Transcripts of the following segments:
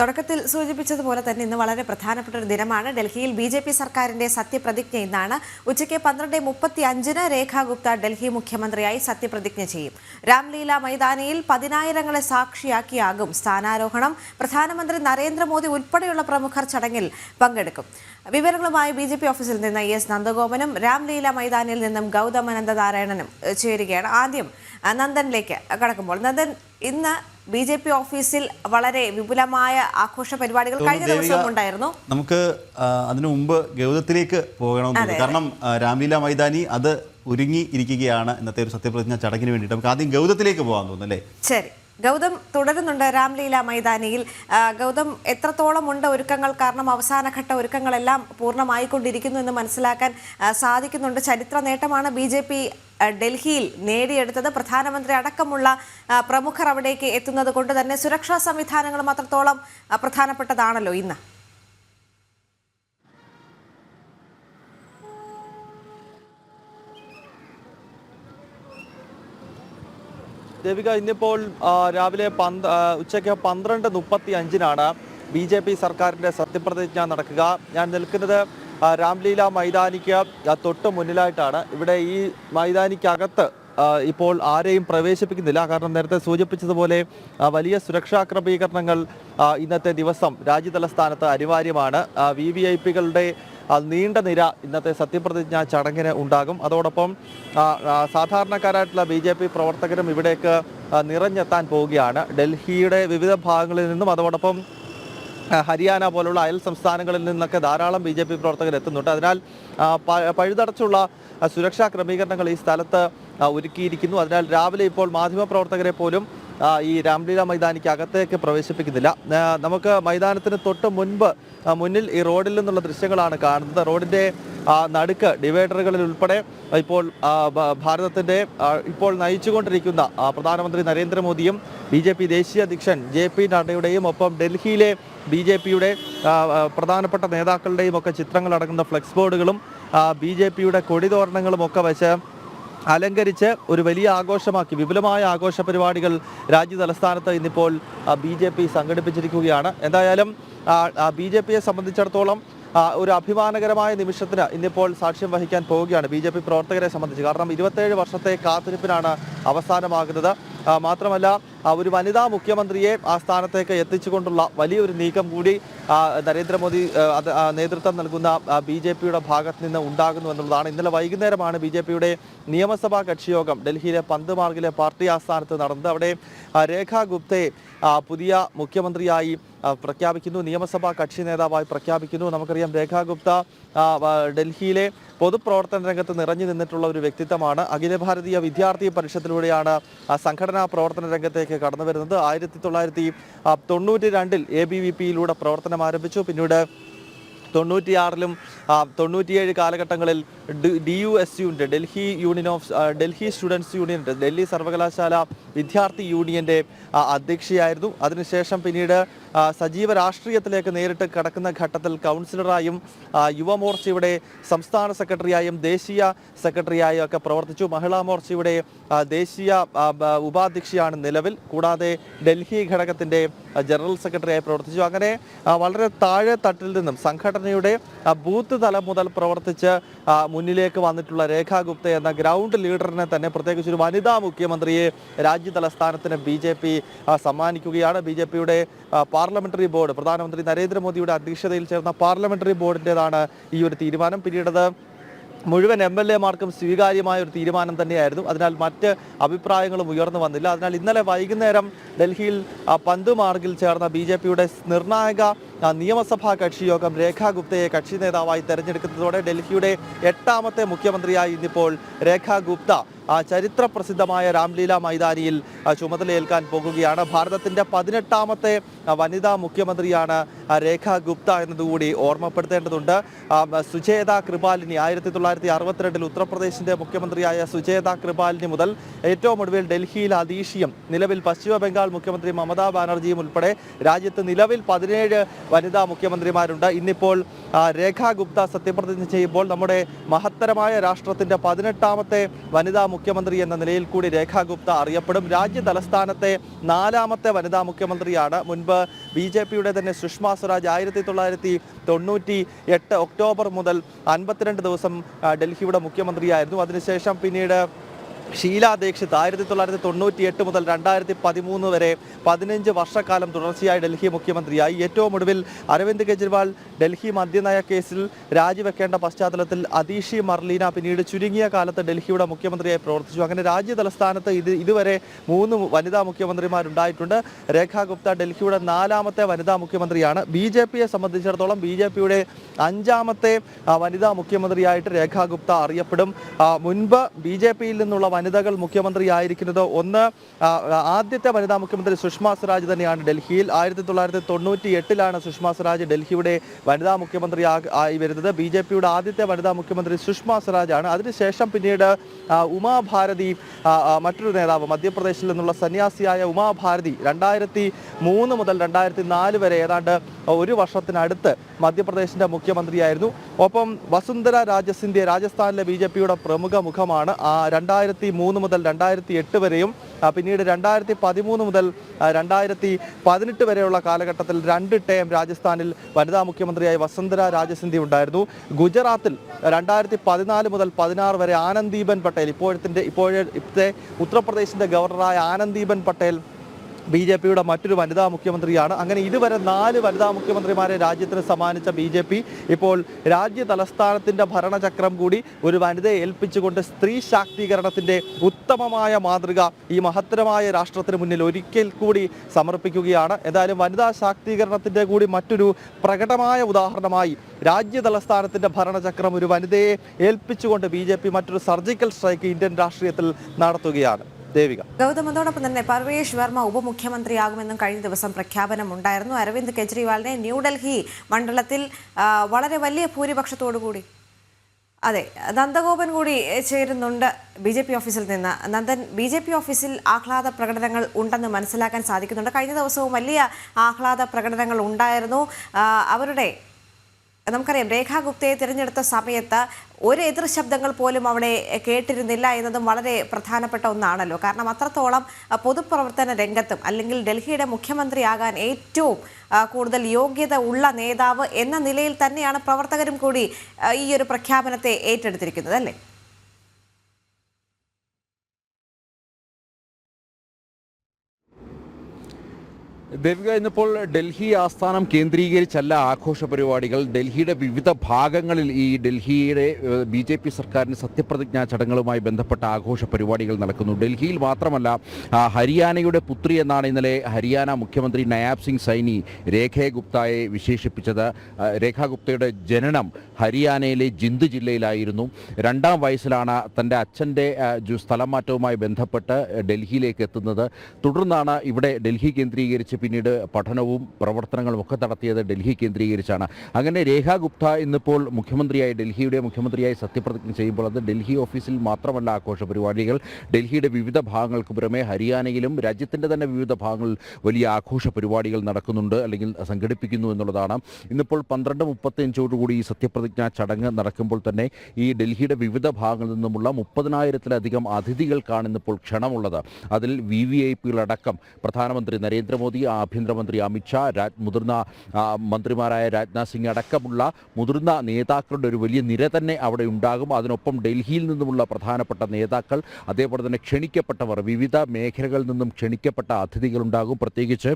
തുടക്കത്തിൽ സൂചിപ്പിച്ചതുപോലെ തന്നെ ഇന്ന് വളരെ പ്രധാനപ്പെട്ട ഒരു ദിനമാണ്. ഡൽഹിയിൽ ബി ജെ പി സർക്കാരിന്റെ സത്യപ്രതിജ്ഞ ഇന്നാണ്. ഉച്ചയ്ക്ക് പന്ത്രണ്ട് മുപ്പത്തി അഞ്ചിന് രേഖാ ഗുപ്ത ഡൽഹി മുഖ്യമന്ത്രിയായി സത്യപ്രതിജ്ഞ ചെയ്യും. രാംലീല മൈതാനിയിൽ പതിനായിരങ്ങളെ സാക്ഷിയാക്കിയാകും സ്ഥാനാരോഹണം. പ്രധാനമന്ത്രി നരേന്ദ്രമോദി ഉൾപ്പെടെയുള്ള പ്രമുഖർ ചടങ്ങിൽ പങ്കെടുക്കും. വിവരങ്ങളുമായി ബി ജെ പി ഓഫീസിൽ നിന്ന് എസ് നന്ദഗോപനും രാംലീല മൈതാനിയിൽ നിന്നും ഗൗതം അനന്തനാരായണനും ചേരുകയാണ്. ആദ്യം നന്ദനിലേക്ക് കടക്കുമ്പോൾ. നന്ദൻ ഇന്ന് ബി ജെ പി ഓഫീസിൽ വളരെ വിപുലമായ ആഘോഷ പരിപാടികൾ കഴിഞ്ഞ ദിവസം ഉണ്ടായിരുന്നു. നമുക്ക് അതിനു മുമ്പ് ഗൗതത്തിലേക്ക് പോകണമെന്നുണ്ട് കാരണം രാംലീല മൈതാനി അത് ഒരുങ്ങി ഇരിക്കുകയാണ് ഇന്നത്തെ ഒരു സത്യപ്രതിജ്ഞ ചടങ്ങിന് വേണ്ടിയിട്ട്. നമുക്ക് ആദ്യം ഗൗതത്തിലേക്ക് പോകാൻ തോന്നുന്നു അല്ലേ? ശരി. ഗൗതം തുടരുന്നുണ്ട് രാംലീല മൈതാനിയിൽ. ഗൗതം എത്രത്തോളം ഉണ്ട് ഒരുക്കങ്ങൾ? കാരണം അവസാനഘട്ട ഒരുക്കങ്ങളെല്ലാം പൂർണമായിക്കൊണ്ടിരിക്കുന്നു എന്ന് മനസ്സിലാക്കാൻ സാധിക്കുന്നുണ്ട്. ചരിത്ര നേട്ടമാണ് ബി ജെ പി ഡൽഹിയിൽ നേടിയെടുത്തത്. പ്രധാനമന്ത്രി അടക്കമുള്ള പ്രമുഖർ അവിടേക്ക് എത്തുന്നത് കൊണ്ട് തന്നെ സുരക്ഷാ സംവിധാനങ്ങളും അത്രത്തോളം പ്രധാനപ്പെട്ടതാണല്ലോ ഇന്ന്. ദേവിക ഇന്നിപ്പോൾ രാവിലെ പന്ത് ഉച്ചയ്ക്ക് പന്ത്രണ്ട് മുപ്പത്തി അഞ്ചിനാണ് ബി ജെ പി സർക്കാരിന്റെ സത്യപ്രതിജ്ഞ നടക്കുക. ഞാൻ നിൽക്കുന്നത് രാംലീല മൈതാനിക്ക് തൊട്ട് മുന്നിലായിട്ടാണ്. ഇവിടെ ഈ മൈതാനിക്കകത്ത് ഇപ്പോൾ ആരെയും പ്രവേശിപ്പിക്കുന്നില്ല. കാരണം നേരത്തെ സൂചിപ്പിച്ചതുപോലെ വലിയ സുരക്ഷാ ക്രമീകരണങ്ങൾ ഇന്നത്തെ ദിവസം രാജ്യതലസ്ഥാനത്ത് അനിവാര്യമാണ്. വി വി ഐ പികളുടെ നീണ്ട നിര ഇന്നത്തെ സത്യപ്രതിജ്ഞ ചടങ്ങിന് ഉണ്ടാകും. അതോടൊപ്പം സാധാരണക്കാരായിട്ടുള്ള ബി ജെ പി പ്രവർത്തകരും ഇവിടേക്ക് നിറഞ്ഞെത്താൻ പോവുകയാണ്. ഡൽഹിയുടെ വിവിധ ഭാഗങ്ങളിൽ നിന്നും അതോടൊപ്പം ഹരിയാന പോലുള്ള അയൽ സംസ്ഥാനങ്ങളിൽ നിന്നൊക്കെ ധാരാളം ബി ജെ പി പ്രവർത്തകർ എത്തുന്നുണ്ട്. അതിനാൽ പഴുതടച്ചുള്ള സുരക്ഷാ ക്രമീകരണങ്ങൾ ഈ സ്ഥലത്ത് ഒരുക്കിയിരിക്കുന്നു. അതിനാൽ രാവിലെ ഇപ്പോൾ മാധ്യമപ്രവർത്തകരെ പോലും ഈ രാംലീല മൈതാനിക്ക് അകത്തേക്ക് പ്രവേശിപ്പിക്കുന്നില്ല. നമുക്ക് മൈതാനത്തിന് തൊട്ട് മുൻപ് മുന്നിൽ ഈ റോഡിൽ നിന്നുള്ള ദൃശ്യങ്ങളാണ് കാണുന്നത്. റോഡിന്റെ നടുക്ക് ഡിവൈഡറുകളിൽ ഉൾപ്പെടെ ഇപ്പോൾ ആ, ഭ- ഭാരതത്തിന്റെ ആ, ഇപ്പോൾ നയിച്ചുകൊണ്ടിരിക്കുന്ന പ്രധാനമന്ത്രി നരേന്ദ്രമോദിയും ബി ജെ പി ദേശീയ അധ്യക്ഷൻ ജെ പി നഡ്ഡയുടെയും ഒപ്പം ഡൽഹിയിലെ ബി ജെ പിയുടെ പ്രധാനപ്പെട്ട നേതാക്കളുടെയും ഒക്കെ ചിത്രങ്ങളടങ്ങുന്ന ഫ്ലെക്സ് ബോർഡുകളും ബി ജെ പിയുടെ കൊടിതോരണങ്ങളും ഒക്കെ വെച്ച് അലങ്കരിച്ച് ഒരു വലിയ ആഘോഷമാക്കി. വിപുലമായ ആഘോഷ പരിപാടികൾ രാജ്യ തലസ്ഥാനത്ത് ഇന്നിപ്പോൾ ബി ജെ പി സംഘടിപ്പിച്ചിരിക്കുകയാണ്. എന്തായാലും ബി ജെ പിയെ സംബന്ധിച്ചിടത്തോളം ഒരു അഭിമാനകരമായ നിമിഷത്തിന് ഇന്നിപ്പോൾ സാക്ഷ്യം വഹിക്കാൻ പോവുകയാണ് ബി ജെ പി പ്രവർത്തകരെ സംബന്ധിച്ച്. കാരണം ഇരുപത്തേഴ് വർഷത്തെ കാത്തിരിപ്പിനാണ് അവസാനമാകുന്നത്. മാത്രമല്ല ഒരു വനിതാ മുഖ്യമന്ത്രിയെ ആ സ്ഥാനത്തേക്ക് എത്തിച്ചുകൊണ്ടുള്ള വലിയൊരു നീക്കം കൂടി നരേന്ദ്രമോദി നേതൃത്വം നൽകുന്ന ബി ജെ പിയുടെ ഭാഗത്ത് നിന്ന് ഉണ്ടാകുന്നു എന്നുള്ളതാണ്. ഇന്നലെ വൈകുന്നേരമാണ് ബി ജെ പിയുടെ നിയമസഭാ കക്ഷിയോഗം ഡൽഹിയിലെ പന്ത് മാർഗിലെ പാർട്ടി ആസ്ഥാനത്ത് നടന്നത്. അവിടെ രേഖാ ഗുപ്തയെ പുതിയ മുഖ്യമന്ത്രിയായി പ്രഖ്യാപിക്കുന്നു. നിയമസഭാ കക്ഷി നേതാവായി പ്രഖ്യാപിക്കുന്നു. നമുക്കറിയാം രേഖാ ഗുപ്ത ഡൽഹിയിലെ പൊതുപ്രവർത്തന രംഗത്ത് നിറഞ്ഞു നിന്നിട്ടുള്ള ഒരു വ്യക്തിത്വമാണ് അഖില ഭാരതീയ വിദ്യാർത്ഥി പരിഷത്തിലൂടെയാണ് സംഘടനാ പ്രവർത്തന രംഗത്തേക്ക് കടന്നു വരുന്നത്. ആയിരത്തി തൊള്ളായിരത്തി തൊണ്ണൂറ്റി രണ്ടിൽ എ ബി വി പിയിലൂടെ പ്രവർത്തനം ആരംഭിച്ചു. പിന്നീട് തൊണ്ണൂറ്റിയാറിലും തൊണ്ണൂറ്റിയേഴ് കാലഘട്ടങ്ങളിൽ D U S യുന്റെ Delhi union of Delhi students union Delhi സർവകലാശാല വിദ്യാർത്ഥി യൂണിയന്റെ അധ്യക്ഷയായിരുന്നു. അതിനുശേഷം പിന്നീട് സജീവ രാഷ്ട്രീയത്തിലേക്ക് നേരിട്ട് കടക്കുന്ന ഘട്ടത്തിൽ കൗൺസിലറായും യുവമോർച്ചയുടെ സംസ്ഥാന സെക്രട്ടറിയായും ദേശീയ സെക്രട്ടറിയായും ഒക്കെ പ്രവർത്തിച്ചു. മഹിളാ മോർച്ചയുടെ ദേശീയ ഉപാധ്യക്ഷയാണ് നിലവിൽ. കൂടാതെ ഡൽഹി ഘടകത്തിന്റെ ജനറൽ സെക്രട്ടറിയായി പ്രവർത്തിച്ചു. അങ്ങനെ വളരെ താഴെ തട്ടിൽ നിന്നും സംഘടനയുടെ ബൂത്ത് തലം മുതൽ പ്രവർത്തിച്ച് മുന്നിലേക്ക് വന്നിട്ടുള്ള രേഖാ ഗുപ്ത എന്ന ഗ്രൗണ്ട് ലീഡറിനെ തന്നെ പ്രത്യേകിച്ച് ഒരു വനിതാ മുഖ്യമന്ത്രിയെ രാജ്യ തലസ്ഥാനത്തിന് ബി ജെ പി സമ്മാനിക്കുകയാണ്. ബി ജെ പിയുടെ പാർലമെന്ററി ബോർഡ് പ്രധാനമന്ത്രി നരേന്ദ്രമോദിയുടെ അധ്യക്ഷതയിൽ ചേർന്ന പാർലമെന്ററി ബോർഡിന്റെതാണ് ഈ ഒരു തീരുമാനം. പിന്നീടത് മുഴുവൻ എം എൽ എമാർക്കും സ്വീകാര്യമായ ഒരു തീരുമാനം തന്നെയായിരുന്നു. അതിനാൽ മറ്റ് അഭിപ്രായങ്ങളും ഉയർന്നു വന്നില്ല. അതിനാൽ ഇന്നലെ വൈകുന്നേരം ഡൽഹിയിൽ പന്തുമാർഗിൽ പന്ത് മാർഗിൽ ചേർന്ന ബി ജെ പിയുടെ നിർണായക നിയമസഭാ കക്ഷിയോഗം രേഖാ ഗുപ്തയെ കക്ഷി നേതാവായി തെരഞ്ഞെടുക്കുന്നതോടെ ഡൽഹിയുടെ എട്ടാമത്തെ മുഖ്യമന്ത്രിയായി ഇന്നിപ്പോൾ രേഖാ ഗുപ്ത. ചരിത്ര പ്രസിദ്ധമായ രാംലീല മൈതാനിയിൽ ചുമതലയേൽക്കാൻ പോകുകയാണ്. ഭാരതത്തിന്റെ പതിനെട്ടാമത്തെ വനിതാ മുഖ്യമന്ത്രിയാണ് രേഖ ഗുപ്ത എന്നതുകൂടി ഓർമ്മപ്പെടുത്തേണ്ടതുണ്ട്. സുചേത കൃപാലിനി ആയിരത്തി തൊള്ളായിരത്തി അറുപത്തിരണ്ടിൽ ഉത്തർപ്രദേശിന്റെ മുഖ്യമന്ത്രിയായ സുചേത കൃപാലിനി മുതൽ ഏറ്റവും ഒടുവിൽ ഡൽഹിയിൽ അതീഷിയും നിലവിൽ പശ്ചിമ ബംഗാൾ മുഖ്യമന്ത്രി മമതാ ബാനർജിയും ഉൾപ്പെടെ രാജ്യത്ത് നിലവിൽ പതിനേഴ് വനിതാ മുഖ്യമന്ത്രിമാരുണ്ട്. ഇന്നിപ്പോൾ രേഖ ഗുപ്ത സത്യപ്രതിജ്ഞ ചെയ്യുമ്പോൾ നമ്മുടെ മഹത്തരമായ രാഷ്ട്രത്തിന്റെ പതിനെട്ടാമത്തെ വനിതാ മുഖ്യമന്ത്രി എന്ന നിലയിൽ കൂടി രേഖാ ഗുപ്ത അറിയപ്പെടും. രാജ്യ തലസ്ഥാനത്തെ നാലാമത്തെ വനിതാ മുഖ്യമന്ത്രിയാണ്. മുൻപ് ബി ജെ പിയുടെ തന്നെ സുഷമ സ്വരാജ് ആയിരത്തി തൊള്ളായിരത്തി തൊണ്ണൂറ്റി എട്ട് ഒക്ടോബർ മുതൽ അൻപത്തിരണ്ട് ദിവസം ഡൽഹിയുടെ മുഖ്യമന്ത്രിയായിരുന്നു. അതിനുശേഷം പിന്നീട് ഷീല ദീക്ഷിത് ആയിരത്തി തൊള്ളായിരത്തി തൊണ്ണൂറ്റി എട്ട് മുതൽ രണ്ടായിരത്തി പതിമൂന്ന് വരെ പതിനഞ്ച് വർഷക്കാലം തുടർച്ചയായി ഡൽഹി മുഖ്യമന്ത്രിയായി. ഏറ്റവും ഒടുവിൽ അരവിന്ദ് കെജ്രിവാൾ ഡൽഹി മദ്യനയ കേസിൽ രാജിവെക്കേണ്ട പശ്ചാത്തലത്തിൽ അതീഷി മർലീന പിന്നീട് ചുരുങ്ങിയ കാലത്ത് ഡൽഹിയുടെ മുഖ്യമന്ത്രിയായി പ്രവർത്തിച്ചു. അങ്ങനെ രാജ്യ തലസ്ഥാനത്ത് ഇത് ഇതുവരെ മൂന്ന് വനിതാ മുഖ്യമന്ത്രിമാരുണ്ടായിട്ടുണ്ട്. രേഖാ ഗുപ്ത ഡൽഹിയുടെ നാലാമത്തെ വനിതാ മുഖ്യമന്ത്രിയാണ്. ബി ജെ പിയെ സംബന്ധിച്ചിടത്തോളം ബി ജെ പിയുടെ അഞ്ചാമത്തെ വനിതാ മുഖ്യമന്ത്രിയായിട്ട് രേഖാ ഗുപ്ത അറിയപ്പെടും. മുൻപ് ബി ജെ പിയിൽ നിന്നുള്ള വനിതകൾ മുഖ്യമന്ത്രിയായിരിക്കുന്നത് ഒന്ന് ആദ്യത്തെ വനിതാ മുഖ്യമന്ത്രി സുഷമ സ്വരാജ് തന്നെയാണ് ഡൽഹിയിൽ. ആയിരത്തി തൊള്ളായിരത്തി തൊണ്ണൂറ്റി എട്ടിലാണ് സുഷമ സ്വരാജ് ഡൽഹിയുടെ വനിതാ മുഖ്യമന്ത്രി ആയി വരുന്നത്. ബി ജെ പിയുടെ ആദ്യത്തെ വനിതാ മുഖ്യമന്ത്രി സുഷമ സ്വരാജ് ആണ് അതിനുശേഷം പിന്നീട് ഉമാഭാരതി മറ്റൊരു നേതാവ് മധ്യപ്രദേശിൽ നിന്നുള്ള സന്യാസിയായ ഉമാഭാരതി രണ്ടായിരത്തി മൂന്ന് മുതൽ രണ്ടായിരത്തി നാല് വരെ ഏതാണ്ട് ഒരു വർഷത്തിനടുത്ത് മധ്യപ്രദേശിന്റെ മുഖ്യമന്ത്രിയായിരുന്നു. ഒപ്പം വസുന്ധര രാജസിന്ധ്യ രാജസ്ഥാനിലെ ബി ജെ പിയുടെ പ്രമുഖ മുഖമാണ് ആ രണ്ടായിരത്തി മൂന്ന് മുതൽ രണ്ടായിരത്തി എട്ട് വരെയും പിന്നീട് രണ്ടായിരത്തി പതിമൂന്ന് മുതൽ രണ്ടായിരത്തി പതിനെട്ട് വരെയുള്ള കാലഘട്ടത്തിൽ രണ്ട് ടേം രാജസ്ഥാനിൽ വനിതാ മുഖ്യമന്ത്രിയായി വസുന്ധര രാജസിന്ധി ഉണ്ടായിരുന്നു. ഗുജറാത്തിൽ രണ്ടായിരത്തി പതിനാല് മുതൽ പതിനാറ് വരെ ആനന്ദീബൻ പട്ടേൽ ഇപ്പോഴത്തെ ഇപ്പോഴത്തെ ഉത്തർപ്രദേശിന്റെ ഗവർണറായ ആനന്ദീബൻ പട്ടേൽ ബി ജെ പിയുടെ മറ്റൊരു വനിതാ മുഖ്യമന്ത്രിയാണ്. അങ്ങനെ ഇതുവരെ നാല് വനിതാ മുഖ്യമന്ത്രിമാരെ രാജ്യത്തിന് സമ്മാനിച്ച ബി ജെ പി ഇപ്പോൾ രാജ്യ തലസ്ഥാനത്തിന്റെ ഭരണചക്രം കൂടി ഒരു വനിതയെ ഏൽപ്പിച്ചുകൊണ്ട് സ്ത്രീ ശാക്തീകരണത്തിന്റെ ഉത്തമമായ മാതൃക ഈ മഹത്തരമായ രാഷ്ട്രത്തിന് മുന്നിൽ ഒരിക്കൽ കൂടി സമർപ്പിക്കുകയാണ്. എന്തായാലും വനിതാ ശാക്തീകരണത്തിന്റെ കൂടി മറ്റൊരു പ്രകടമായ ഉദാഹരണമായി രാജ്യ തലസ്ഥാനത്തിന്റെ ഭരണചക്രം ഒരു വനിതയെ ഏൽപ്പിച്ചുകൊണ്ട് ബി മറ്റൊരു സർജിക്കൽ സ്ട്രൈക്ക് ഇന്ത്യൻ രാഷ്ട്രീയത്തിൽ നടത്തുകയാണ്. ദേവിക. ഗൗതം അതോടൊപ്പം തന്നെ പർവേഷ് വർമ്മ ഉപമുഖ്യമന്ത്രിയാകുമെന്നും കഴിഞ്ഞ ദിവസം പ്രഖ്യാപനമുണ്ടായിരുന്നു. അരവിന്ദ് കെജ്രിവാളിനെ ന്യൂഡൽഹി മണ്ഡലത്തിൽ വളരെ വലിയ ഭൂരിപക്ഷത്തോടു കൂടി അതെ നന്ദഗോപൻ കൂടി ചേരുന്നുണ്ട് ബി ജെ പി ഓഫീസിൽ നിന്ന്. നന്ദൻ ബി ജെ പി ഓഫീസിൽ ആഹ്ലാദ പ്രകടനങ്ങൾ ഉണ്ടെന്ന് മനസ്സിലാക്കാൻ സാധിക്കുന്നുണ്ട്. കഴിഞ്ഞ ദിവസവും വലിയ ആഹ്ലാദ പ്രകടനങ്ങൾ ഉണ്ടായിരുന്നു. അവരുടെ നമുക്കറിയാം രേഖാ ഗുപ്തയെ തിരഞ്ഞെടുത്ത സമയത്ത് ഒരു എതിർ ശബ്ദങ്ങൾ പോലും അവിടെ കേട്ടിരുന്നില്ല എന്നതും വളരെ പ്രധാനപ്പെട്ട ഒന്നാണല്ലോ. കാരണം അത്രത്തോളം പൊതുപ്രവർത്തന രംഗത്തും അല്ലെങ്കിൽ ഡൽഹിയുടെ മുഖ്യമന്ത്രിയാകാൻ ഏറ്റവും കൂടുതൽ യോഗ്യത ഉള്ള നേതാവ് എന്ന നിലയിൽ തന്നെയാണ് പ്രവർത്തകരും കൂടി ഈ ഒരു പ്രഖ്യാപനത്തെ ഏറ്റെടുത്തിരിക്കുന്നത് അല്ലേ? ദേവിക ഇന്നിപ്പോൾ ഡൽഹി ആസ്ഥാനം കേന്ദ്രീകരിച്ചല്ല ആഘോഷ പരിപാടികൾ. ഡൽഹിയുടെ വിവിധ ഭാഗങ്ങളിൽ ഈ ഡൽഹിയുടെ ബി ജെ പി സർക്കാരിന്റെ സത്യപ്രതിജ്ഞാ ചടങ്ങുകളുമായി ബന്ധപ്പെട്ട ആഘോഷ പരിപാടികൾ നടക്കുന്നു. ഡൽഹിയിൽ മാത്രമല്ല ഹരിയാനയുടെ പുത്രി എന്നാണ് ഇന്നലെ ഹരിയാന മുഖ്യമന്ത്രി നയാബ് സിംഗ് സൈനി രേഖയെ ഗുപ്തയെ വിശേഷിപ്പിച്ചത്. രേഖാ ഗുപ്തയുടെ ജനനം ഹരിയാനയിലെ ജിന്ദ് ജില്ലയിലായിരുന്നു. രണ്ടാം വയസ്സിലാണ് തന്റെ അച്ഛന്റെ സ്ഥലം മാറ്റവുമായി ബന്ധപ്പെട്ട് ഡൽഹിയിലേക്ക് എത്തുന്നത്. തുടർന്നാണ് ഇവിടെ ഡൽഹി കേന്ദ്രീകരിച്ച് പിന്നീട് പഠനവും പ്രവർത്തനങ്ങളും ഒക്കെ നടത്തിയത് ഡൽഹി കേന്ദ്രീകരിച്ചാണ്. അങ്ങനെ രേഖാ ഗുപ്ത ഇന്നിപ്പോൾ മുഖ്യമന്ത്രിയായി ഡൽഹിയുടെ മുഖ്യമന്ത്രിയായി സത്യപ്രതിജ്ഞ ചെയ്യുമ്പോൾ അത് ഡൽഹി ഓഫീസിൽ മാത്രമല്ല ആഘോഷ പരിപാടികൾ. ഡൽഹിയുടെ വിവിധ ഭാഗങ്ങൾക്ക് പുറമെ ഹരിയാനയിലും രാജ്യത്തിന്റെ തന്നെ വിവിധ ഭാഗങ്ങളിൽ വലിയ ആഘോഷ പരിപാടികൾ നടക്കുന്നുണ്ട് അല്ലെങ്കിൽ സംഘടിപ്പിക്കുന്നു എന്നുള്ളതാണ്. ഇന്നിപ്പോൾ പന്ത്രണ്ട് മുപ്പത്തിയഞ്ചോടുകൂടി ഈ സത്യപ്രതിജ്ഞാ ചടങ്ങ് നടക്കുമ്പോൾ തന്നെ ഈ ഡൽഹിയുടെ വിവിധ ഭാഗങ്ങളിൽ നിന്നുമുള്ള മുപ്പതിനായിരത്തിലധികം അതിഥികൾക്കാണ് ഇന്നിപ്പോൾ ക്ഷണമുള്ളത്. അതിൽ വി വി ഐ പികളടക്കം പ്രധാനമന്ത്രി നരേന്ദ്രമോദി ആഭ്യന്തരമന്ത്രി അമിത്ഷാ രാജ് മുതിർന്ന മന്ത്രിമാരായ രാജ്നാഥ് സിംഗ് അടക്കമുള്ള മുതിർന്ന നേതാക്കളുടെ ഒരു വലിയ നിര തന്നെ അവിടെ ഉണ്ടാകും. അതിനൊപ്പം ഡൽഹിയിൽ നിന്നുമുള്ള പ്രധാനപ്പെട്ട നേതാക്കൾ അതേപോലെ തന്നെ ക്ഷണിക്കപ്പെട്ടവർ വിവിധ മേഖലകളിൽ നിന്നും ക്ഷണിക്കപ്പെട്ട അതിഥികളുണ്ടാകും പ്രത്യേകിച്ച്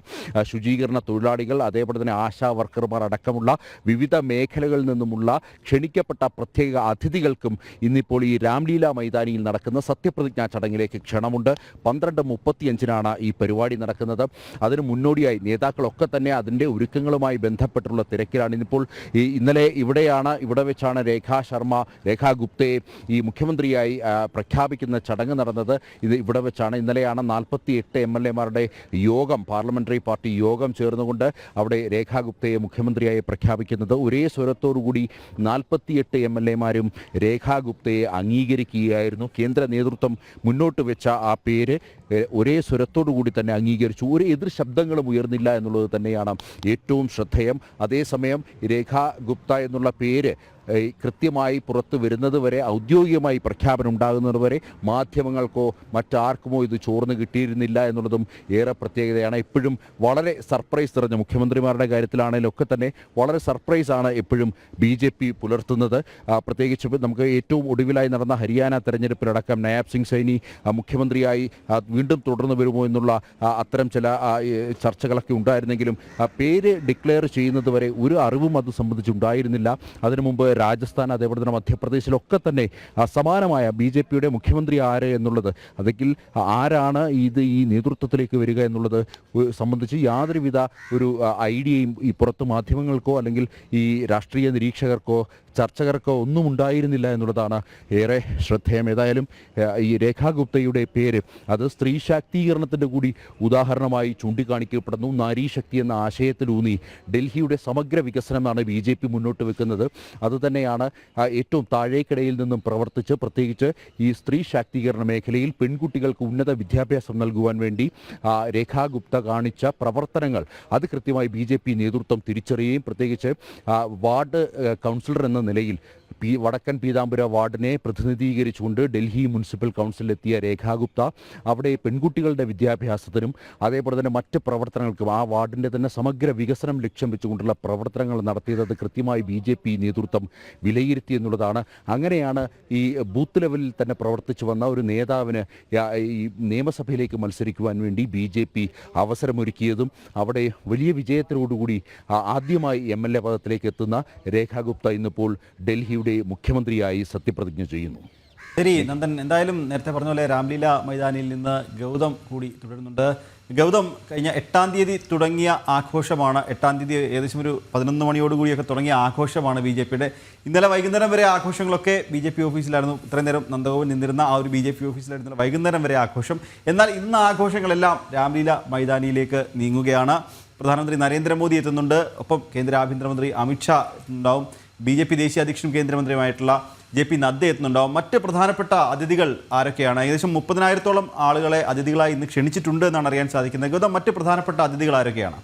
ശുചീകരണ തൊഴിലാളികൾ അതേപോലെ തന്നെ ആശാ വർക്കർമാർ അടക്കമുള്ള വിവിധ മേഖലകളിൽ നിന്നുമുള്ള ക്ഷണിക്കപ്പെട്ട പ്രത്യേക അതിഥികൾക്കും ഇന്നിപ്പോൾ ഈ രാംലീല മൈതാനിയിൽ നടക്കുന്ന സത്യപ്രതിജ്ഞാ ചടങ്ങിലേക്ക് ക്ഷണമുണ്ട്. പന്ത്രണ്ട് മുപ്പത്തിയഞ്ചിനാണ് ഈ പരിപാടി നടക്കുന്നത്. അതിന് മുന്നോടിയായി. നേതാക്കളൊക്കെ തന്നെ അതിന്റെ ഒരുക്കങ്ങളുമായി ബന്ധപ്പെട്ടുള്ള തിരക്കിലാണ്. ഇന്നിപ്പോൾ ഈ ഇന്നലെ ഇവിടെയാണ് ഇവിടെ വെച്ചാണ് രേഖാ ശർമ്മ രേഖാ ഗുപ്തയെ ഈ മുഖ്യമന്ത്രിയായി പ്രഖ്യാപിക്കുന്ന ചടങ്ങ് നടന്നത്. ഇത് ഇവിടെ വെച്ചാണ്. ഇന്നലെയാണ് നാൽപ്പത്തി എട്ട് എം എൽ എമാരുടെ യോഗം പാർലമെന്ററി പാർട്ടി യോഗം ചേർന്നുകൊണ്ട് അവിടെ രേഖാ ഗുപ്തയെ മുഖ്യമന്ത്രിയായി പ്രഖ്യാപിക്കുന്നത്. ഒരേ സ്വരത്തോടുകൂടി നാൽപ്പത്തിയെട്ട് എം എൽ എമാരും രേഖാ ഗുപ്തയെ അംഗീകരിക്കുകയായിരുന്നു. കേന്ദ്ര നേതൃത്വം മുന്നോട്ട് വെച്ച ആ പേര് ഒരേ സ്വരത്തോടു കൂടി തന്നെ അംഗീകരിച്ചു. ഒരു എതിർ ശബ്ദങ്ങളും ഉയർന്നില്ല എന്നുള്ളത് തന്നെയാണ് ഏറ്റവും ശ്രദ്ധേയം. അതേസമയം രേഖാ ഗുപ്ത എന്നുള്ള പേര് കൃത്യമായി പുറത്തു വരുന്നത് വരെ ഔദ്യോഗികമായി പ്രഖ്യാപനം ഉണ്ടാകുന്നത് വരെ മാധ്യമങ്ങൾക്കോ മറ്റാർക്കുമോ ഇത് ചോർന്ന് കിട്ടിയിരുന്നില്ല എന്നുള്ളതും ഏറെ പ്രത്യേകതയാണ്. എപ്പോഴും വളരെ സർപ്രൈസ് നിറഞ്ഞ മുഖ്യമന്ത്രിമാരുടെ കാര്യത്തിലാണെങ്കിലും ഒക്കെ തന്നെ വളരെ സർപ്രൈസ് ആണ് എപ്പോഴും ബി ജെ പി പുലർത്തുന്നത്. പ്രത്യേകിച്ച് നമുക്ക് ഏറ്റവും ഒടുവിലായി നടന്ന ഹരിയാന തെരഞ്ഞെടുപ്പിലടക്കം നയാബ് സിംഗ് സൈനി മുഖ്യമന്ത്രിയായി വീണ്ടും തുടർന്നു വരുമോ എന്നുള്ള അത്തരം ചില ചർച്ചകളൊക്കെ ഉണ്ടായിരുന്നെങ്കിലും പേര് ഡിക്ലെയർ ചെയ്യുന്നത് വരെ ഒരു അറിവും അത് സംബന്ധിച്ചുണ്ടായിരുന്നില്ല അതിനു മുമ്പ് രാജസ്ഥാൻ അതേപോലെ തന്നെ മധ്യപ്രദേശിലൊക്കെ തന്നെ സമാനമായ ബി ജെ പിയുടെ മുഖ്യമന്ത്രി ആര് എന്നുള്ളത് അതെങ്കിൽ ആരാണ് ഇത് ഈ നേതൃത്വത്തിലേക്ക് വരിക എന്നുള്ളത് സംബന്ധിച്ച് യാതൊരുവിധ ഒരു ഐഡിയയും ഈ പുറത്ത് മാധ്യമങ്ങൾക്കോ അല്ലെങ്കിൽ ഈ രാഷ്ട്രീയ നിരീക്ഷകർക്കോ ചർച്ചകർക്കോ ഒന്നും ഉണ്ടായിരുന്നില്ല എന്നുള്ളതാണ് ഏറെ ശ്രദ്ധേയം. ഏതായാലും ഈ രേഖാ ഗുപ്തയുടെ പേര് അത് സ്ത്രീ ശാക്തീകരണത്തിന്റെ കൂടി ഉദാഹരണമായി ചൂണ്ടിക്കാണിക്കപ്പെടുന്നു. നാരീശക്തി എന്ന ആശയത്തിലൂന്നി ഡൽഹിയുടെ സമഗ്ര വികസനമാണ് ബി ജെ പി മുന്നോട്ട് വെക്കുന്നത്. അതുതന്നെയാണ് ആ, ഏറ്റവും താഴേക്കിടയിൽ നിന്നും പ്രവർത്തിച്ച് പ്രത്യേകിച്ച് ഈ സ്ത്രീ ശാക്തീകരണ മേഖലയിൽ പെൺകുട്ടികൾക്ക് ഉന്നത വിദ്യാഭ്യാസം നൽകുവാൻ വേണ്ടി രേഖാ ഗുപ്ത കാണിച്ച പ്രവർത്തനങ്ങൾ. അത് കൃത്യമായി ബി നേതൃത്വം തിരിച്ചറിയുകയും പ്രത്യേകിച്ച് വാർഡ് കൗൺസിലർ എന്ന നിലയിൽ പി വടക്കൻ പീതാംബുര വാർഡിനെ പ്രതിനിധീകരിച്ചുകൊണ്ട് ഡൽഹി മുനിസിപ്പൽ കൗൺസിലെത്തിയ രേഖാ ഗുപ്ത അവിടെ പെൺകുട്ടികളുടെ വിദ്യാഭ്യാസത്തിനും അതേപോലെ തന്നെ മറ്റ് പ്രവർത്തനങ്ങൾക്കും ആ വാർഡിന്റെ തന്നെ സമഗ്ര വികസനം ലക്ഷ്യം വെച്ചുകൊണ്ടുള്ള പ്രവർത്തനങ്ങൾ നടത്തിയത് കൃത്യമായി ബി ജെ പി നേതൃത്വം വിലയിരുത്തി എന്നുള്ളതാണ്. അങ്ങനെയാണ് ഈ ബൂത്ത് ലെവലിൽ തന്നെ പ്രവർത്തിച്ചു വന്ന ഒരു നേതാവിന് ഈ നിയമസഭയിലേക്ക് മത്സരിക്കുവാൻ വേണ്ടി ബി ജെ പി അവസരമൊരുക്കിയതും അവിടെ വലിയ വിജയത്തോടുകൂടി ആദ്യമായി എം എൽ എ പദത്തിലേക്ക് എത്തുന്ന രേഖാഗുപ്ത ഇന്നിപ്പോൾ ഡൽഹിയുടെ മുഖ്യമന്ത്രിയായി സത്യപ്രതിജ്ഞ ചെയ്യുന്നു. ശരി നന്ദൻ. എന്തായാലും നേരത്തെ പറഞ്ഞ പോലെ രാംലീല മൈതാനിയിൽ നിന്ന് ഗൗതം കൂടി തുടരുന്നുണ്ട്. ഗൗതം കഴിഞ്ഞ എട്ടാം തീയതി തുടങ്ങിയ ആഘോഷമാണ് എട്ടാം തീയതി ഏകദേശം ഒരു പതിനൊന്ന് മണിയോടുകൂടിയൊക്കെ തുടങ്ങിയ ആഘോഷമാണ് ബി ജെ പിയുടെ. ഇന്നലെ വൈകുന്നേരം വരെ ആഘോഷങ്ങളൊക്കെ ബി ജെ പി ഓഫീസിലായിരുന്നു. ഇത്രയും നേരം നന്ദഗോപൻ നിന്നിരുന്ന ആ ഒരു ബി ജെ പി ഓഫീസിലായിരുന്നു വൈകുന്നേരം വരെ ആഘോഷം. എന്നാൽ ഇന്ന് ആഘോഷങ്ങളെല്ലാം രാംലീല മൈതാനിയിലേക്ക് നീങ്ങുകയാണ്. പ്രധാനമന്ത്രി നരേന്ദ്രമോദി എത്തുന്നുണ്ട്. ഒപ്പം കേന്ദ്ര ആഭ്യന്തരമന്ത്രി അമിത്ഷാ എത്തുന്നുണ്ടാവും. ബി ജെ പി ദേശീയ അധ്യക്ഷനും കേന്ദ്രമന്ത്രിയുമായിട്ടുള്ള ജെ പി നദ്ദ എത്തുന്നുണ്ടാവും മറ്റ് പ്രധാനപ്പെട്ട അതിഥികൾ ആരൊക്കെയാണ്? ഏകദേശം മുപ്പതിനായിരത്തോളം ആളുകളെ അതിഥികളായി ഇന്ന് ക്ഷണിച്ചിട്ടുണ്ട് എന്നാണ് അറിയാൻ സാധിക്കുന്നത്. ഗൗതം മറ്റ് പ്രധാനപ്പെട്ട അതിഥികൾ ആരൊക്കെയാണ്?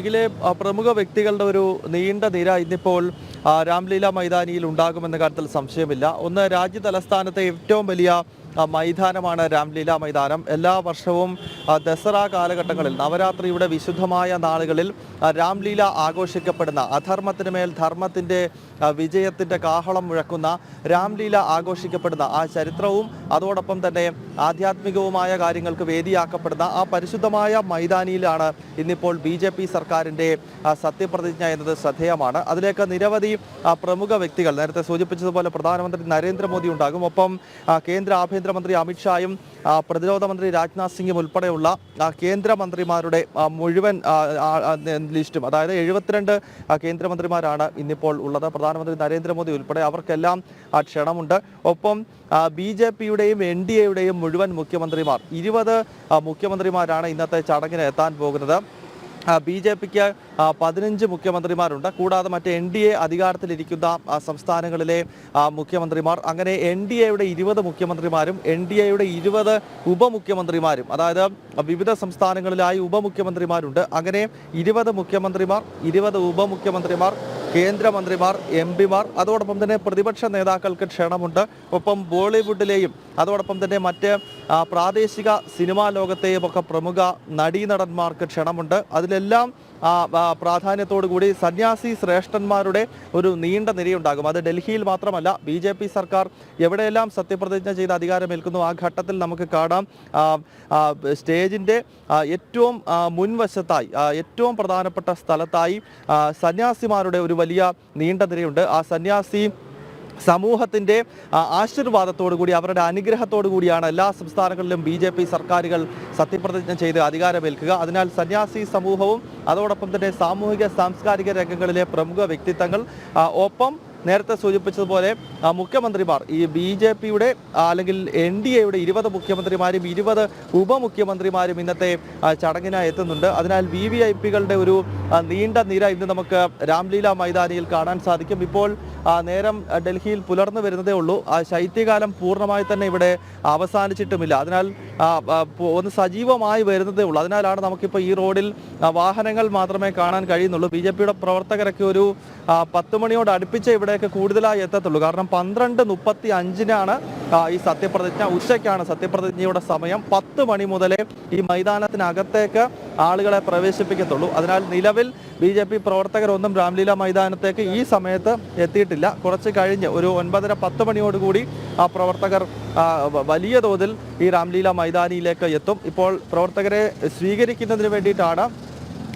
ഇതിലെ പ്രമുഖ വ്യക്തികളുടെ ഒരു നീണ്ട നിര ഇന്നിപ്പോൾ രാംലീല മൈതാനിയിൽ ഉണ്ടാകുമെന്ന കാര്യത്തിൽ സംശയമില്ല. ഒന്ന് രാജ്യ തലസ്ഥാനത്തെ ഏറ്റവും വലിയ മൈതാനമാണ് രാംലീല മൈതാനം. എല്ലാ വർഷവും ദസറ കാലഘട്ടങ്ങളിൽ നവരാത്രിയുടെ വിശുദ്ധമായ നാളുകളിൽ രാംലീല ആഘോഷിക്കപ്പെടുന്ന അധർമ്മത്തിന് മേൽ ധർമ്മത്തിന്റെ വിജയത്തിന്റെ കാഹളം മുഴക്കുന്ന രാംലീല ആഘോഷിക്കപ്പെടുന്ന ആ ചരിത്രവും അതോടൊപ്പം തന്നെ ആധ്യാത്മികവുമായ കാര്യങ്ങൾക്ക് വേദിയാക്കപ്പെടുന്ന ആ പരിശുദ്ധമായ മൈതാനിയിലാണ് ഇന്നിപ്പോൾ ബി സർക്കാരിന്റെ സത്യപ്രതിജ്ഞ എന്നത് ശ്രദ്ധേയമാണ്. അതിലേക്ക് നിരവധി ആ, പ്രമുഖ വ്യക്തികൾ നേരത്തെ സൂചിപ്പിച്ചതുപോലെ പ്രധാനമന്ത്രി നരേന്ദ്രമോദി ഉണ്ടാകും. ഒപ്പം കേന്ദ്ര ആഭ്യന്തരമന്ത്രി അമിത്ഷായും പ്രതിരോധ മന്ത്രി രാജ്നാഥ് സിംഗും ഉൾപ്പെടെയുള്ള കേന്ദ്രമന്ത്രിമാരുടെ മുഴുവൻ ലിസ്റ്റും അതായത് എഴുപത്തിരണ്ട് കേന്ദ്രമന്ത്രിമാരാണ് ഇന്നിപ്പോൾ ഉള്ളത്. പ്രധാനമന്ത്രി നരേന്ദ്രമോദി ഉൾപ്പെടെ അവർക്കെല്ലാം ക്ഷണമുണ്ട്. ഒപ്പം ബി ജെ പിയുടെയും എൻ ഡി എയുടെയും മുഴുവൻ മുഖ്യമന്ത്രിമാർ ഇരുപത് മുഖ്യമന്ത്രിമാരാണ് ഇന്നത്തെ ചടങ്ങിന് എത്താൻ പോകുന്നത്. ബി ജെ പിക്ക് പതിനഞ്ച് മുഖ്യമന്ത്രിമാരുണ്ട്. കൂടാതെ മറ്റ് എൻ ഡി എ അധികാരത്തിലിരിക്കുന്ന സംസ്ഥാനങ്ങളിലെ മുഖ്യമന്ത്രിമാർ അങ്ങനെ എൻ ഡി എയുടെ ഇരുപത് മുഖ്യമന്ത്രിമാരും എൻ ഡി എയുടെ ഇരുപത് ഉപമുഖ്യമന്ത്രിമാരും അതായത് വിവിധ സംസ്ഥാനങ്ങളിലായി ഉപമുഖ്യമന്ത്രിമാരുണ്ട്. അങ്ങനെ ഇരുപത് മുഖ്യമന്ത്രിമാർ ഇരുപത് ഉപമുഖ്യമന്ത്രിമാർ കേന്ദ്രമന്ത്രിമാർ എം പിമാർ അതോടൊപ്പം തന്നെ പ്രതിപക്ഷ നേതാക്കൾക്ക് ക്ഷണമുണ്ട്. ഒപ്പം ബോളിവുഡിലെയും അതോടൊപ്പം തന്നെ മറ്റ് പ്രാദേശിക സിനിമാ ലോകത്തെയും ഒക്കെ പ്രമുഖ നടീനടന്മാർക്ക് ക്ഷണമുണ്ട്. അതിലെല്ലാം ആ, ആ, പ്രാധാന്യത്തോടു കൂടി സന്യാസി ശ്രേഷ്ഠന്മാരുടെ ഒരു നീണ്ട നിരയുണ്ടാകും. അത് ഡൽഹിയിൽ മാത്രമല്ല ബി ജെ പി സർക്കാർ എവിടെയെല്ലാം സത്യപ്രതിജ്ഞ ചെയ്ത് അധികാരമേൽക്കുന്നു ആ ഘട്ടത്തിൽ നമുക്ക് കാണാം. സ്റ്റേജിന്റെ ഏറ്റവും മുൻവശത്തായി ഏറ്റവും പ്രധാനപ്പെട്ട സ്ഥലത്തായി സന്യാസിമാരുടെ ഒരു വലിയ നീണ്ട നിരയുണ്ട്. ആ സന്യാസി സമൂഹത്തിന്റെ ആശീർവാദത്തോടു കൂടി അവരുടെ അനുഗ്രഹത്തോടു കൂടിയാണ് എല്ലാ സംസ്ഥാനങ്ങളിലും ബി ജെ പി സർക്കാരുകൾ സത്യപ്രതിജ്ഞ ചെയ്ത് അധികാരമേൽക്കുക. അതിനാൽ സന്യാസി സമൂഹവും അതോടൊപ്പം തന്നെ സാമൂഹിക സാംസ്കാരിക രംഗങ്ങളിലെ പ്രമുഖ വ്യക്തിത്വങ്ങൾ ഒപ്പം നേരത്തെ സൂചിപ്പിച്ചതുപോലെ മുഖ്യമന്ത്രിമാർ ഈ ബി ജെ പിയുടെ അല്ലെങ്കിൽ എൻ ഡി എയുടെ ഇരുപത് മുഖ്യമന്ത്രിമാരും ഇരുപത് ഉപമുഖ്യമന്ത്രിമാരും ഇന്നത്തെ ചടങ്ങിനായി എത്തുന്നുണ്ട്. അതിനാൽ വി വി ഐ പികളുടെ ഒരു നീണ്ട നിര ഇന്ന് നമുക്ക് രാംലീല മൈതാനിയിൽ കാണാൻ സാധിക്കും. ഇപ്പോൾ നേരം ഡൽഹിയിൽ പുലർന്നു വരുന്നതേ ഉള്ളൂ. ആ ശൈത്യകാലം പൂർണമായി തന്നെ ഇവിടെ അവസാനിച്ചിട്ടുമില്ല. അതിനാൽ ഒന്ന് സജീവമായി വരുന്നതേ ഉള്ളൂ. അതിനാലാണ് നമുക്കിപ്പോൾ ഈ റോഡിൽ വാഹനങ്ങൾ മാത്രമേ കാണാൻ കഴിയുന്നുള്ളൂ. ബി പ്രവർത്തകരൊക്കെ ഒരു പത്ത് മണിയോട് അടുപ്പിച്ച് ഇവിടേക്ക് കൂടുതലായി എത്തത്തുള്ളൂ. കാരണം പന്ത്രണ്ട് മുപ്പത്തി അഞ്ചിനാണ് ഈ സത്യപ്രതിജ്ഞ. ഉച്ചയ്ക്കാണ് സത്യപ്രതിജ്ഞയുടെ സമയം. പത്ത് മണി മുതലേ ഈ മൈതാനത്തിനകത്തേക്ക് ആളുകളെ പ്രവേശിപ്പിക്കത്തുള്ളൂ. അതിനാൽ നിലവിൽ ബി ജെ പി പ്രവർത്തകരൊന്നും രാംലീല മൈതാനത്തേക്ക് ഈ സമയത്ത് എത്തിയിട്ടില്ല. കുറച്ച് കഴിഞ്ഞ് ഒരു ഒൻപതര പത്ത് മണിയോടുകൂടി ആ പ്രവർത്തകർ വലിയ തോതിൽ ഈ രാംലീല മൈതാനിയിലേക്ക് എത്തും. ഇപ്പോൾ പ്രവർത്തകരെ സ്വീകരിക്കുന്നതിന് വേണ്ടിയിട്ടാണ്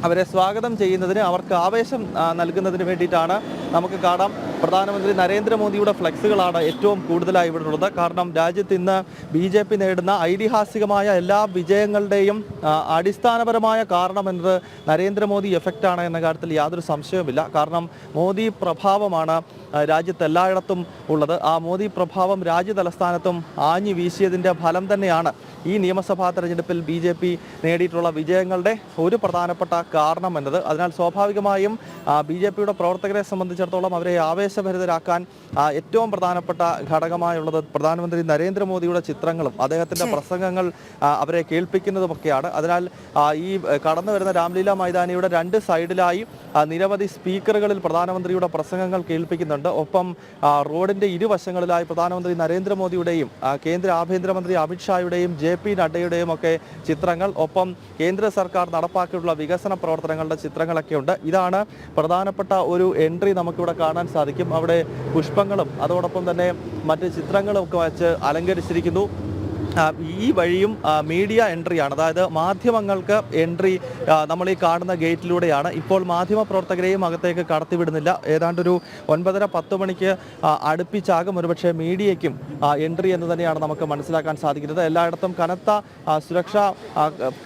അവരെ സ്വാഗതം ചെയ്യുന്നതിന് അവർക്ക് ആവേശം നൽകുന്നതിന് വേണ്ടിയിട്ടാണ് നമുക്ക് കാണാം. പ്രധാനമന്ത്രി നരേന്ദ്രമോദിയുടെ ഫ്ലക്സുകളാണ് ഏറ്റവും കൂടുതലായി ഇവിടെ ഉള്ളത് കാരണം രാജ്യത്ത് ഇന്ന് ബി ജെ പി നേടുന്ന ഐതിഹാസികമായ എല്ലാ വിജയങ്ങളുടെയും അടിസ്ഥാനപരമായ കാരണം എന്നത് നരേന്ദ്രമോദി എഫക്റ്റാണ് എന്ന കാര്യത്തിൽ യാതൊരു സംശയവുമില്ല. കാരണം മോദി പ്രഭാവമാണ് രാജ്യത്ത് എല്ലായിടത്തും ഉള്ളത്. ആ മോദി പ്രഭാവം രാജ്യ തലസ്ഥാനത്തും ആഞ്ഞു വീശിയതിന്റെ ഫലം തന്നെയാണ് ഈ നിയമസഭാ തെരഞ്ഞെടുപ്പിൽ ബി ജെ പി നേടിയിട്ടുള്ള വിജയങ്ങളുടെ ഒരു പ്രധാനപ്പെട്ട കാരണം എന്നത്. അതിനാൽ സ്വാഭാവികമായും ബി ജെ പിയുടെ പ്രവർത്തകരെ സംബന്ധിച്ചിടത്തോളം അവരെ ആവേശഭരിതരാക്കാൻ ഏറ്റവും പ്രധാനപ്പെട്ട ഘടകമായുള്ളത് പ്രധാനമന്ത്രി നരേന്ദ്രമോദിയുടെ ചിത്രങ്ങളും അദ്ദേഹത്തിന്റെ പ്രസംഗങ്ങൾ അവരെ കേൾപ്പിക്കുന്നതുമൊക്കെയാണ്. അതിനാൽ ഈ കടന്നു വരുന്ന രാംലീല മൈതാനിയുടെ രണ്ട് സൈഡിലായി നിരവധി സ്പീക്കറുകളിൽ പ്രധാനമന്ത്രിയുടെ പ്രസംഗങ്ങൾ കേൾപ്പിക്കുന്നുണ്ട്. ഒപ്പം റോഡിന്റെ റോഡിന്റെ ഇരുവശങ്ങളിലായി പ്രധാനമന്ത്രി നരേന്ദ്രമോദിയുടെയും കേന്ദ്ര ആഭ്യന്തരമന്ത്രി അമിത്ഷായുടെയും ജെ പി നഡ്ഡയുടെയും ഒക്കെ ചിത്രങ്ങൾ. ഒപ്പം കേന്ദ്ര സർക്കാർ നടപ്പാക്കിയിട്ടുള്ള വികസന പ്രവർത്തനങ്ങളുടെ ചിത്രങ്ങളൊക്കെ ഉണ്ട് ഇതാണ് പ്രധാനപ്പെട്ട ഒരു എൻട്രി നമുക്കിവിടെ കാണാൻ സാധിക്കും. അവിടെ പുഷ്പങ്ങളും അതോടൊപ്പം തന്നെ മറ്റ് ചിത്രങ്ങളും ഒക്കെ വച്ച് അലങ്കരിച്ചിരിക്കുന്നു. ഈ വഴിയും മീഡിയ എൻട്രിയാണ്. അതായത് മാധ്യമങ്ങൾക്ക് എൻട്രി നമ്മൾ ഈ കാണുന്ന ഗേറ്റിലൂടെയാണ്. ഇപ്പോൾ മാധ്യമ പ്രവർത്തകരെയും അകത്തേക്ക് കടത്തിവിടുന്നില്ല. ഏതാണ്ടൊരു ഒൻപതര പത്ത് മണിക്ക് അടുപ്പിച്ചാകും ഒരുപക്ഷെ മീഡിയയ്ക്കും എൻട്രി എന്ന് തന്നെയാണ് നമുക്ക് മനസ്സിലാക്കാൻ സാധിക്കുന്നത്. എല്ലായിടത്തും കനത്ത സുരക്ഷാ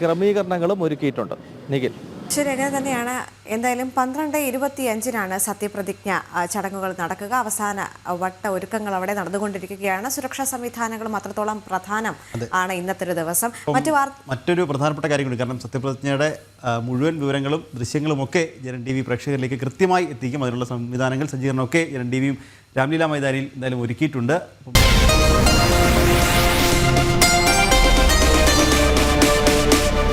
ക്രമീകരണങ്ങളും ഒരുക്കിയിട്ടുണ്ട്. നിഖിൽ. ശരി അങ്ങനെ തന്നെയാണ്. എന്തായാലും പന്ത്രണ്ട് ഇരുപത്തി അഞ്ചിനാണ് സത്യപ്രതിജ്ഞ ചടങ്ങുകൾ നടക്കുക. അവസാന വട്ട ഒരുക്കങ്ങൾ അവിടെ നടന്നുകൊണ്ടിരിക്കുകയാണ്. സുരക്ഷാ സംവിധാനങ്ങളും അത്രത്തോളം പ്രധാനം ആണ് ഇന്നത്തെ ഒരു ദിവസം മറ്റു മറ്റൊരു പ്രധാനപ്പെട്ട കാര്യം കൂടി കാരണം സത്യപ്രതിജ്ഞയുടെ മുഴുവൻ വിവരങ്ങളും ദൃശ്യങ്ങളും ഒക്കെ ജനൻ ടി വി പ്രേക്ഷകരിലേക്ക് കൃത്യമായി എത്തിക്കും. അതിനുള്ള സംവിധാനങ്ങൾ സജ്ജീകരണമൊക്കെ ജനൻ ടി വിയും രാംലീല മൈതാനിയിൽ എന്തായാലും ഒരുക്കിയിട്ടുണ്ട്.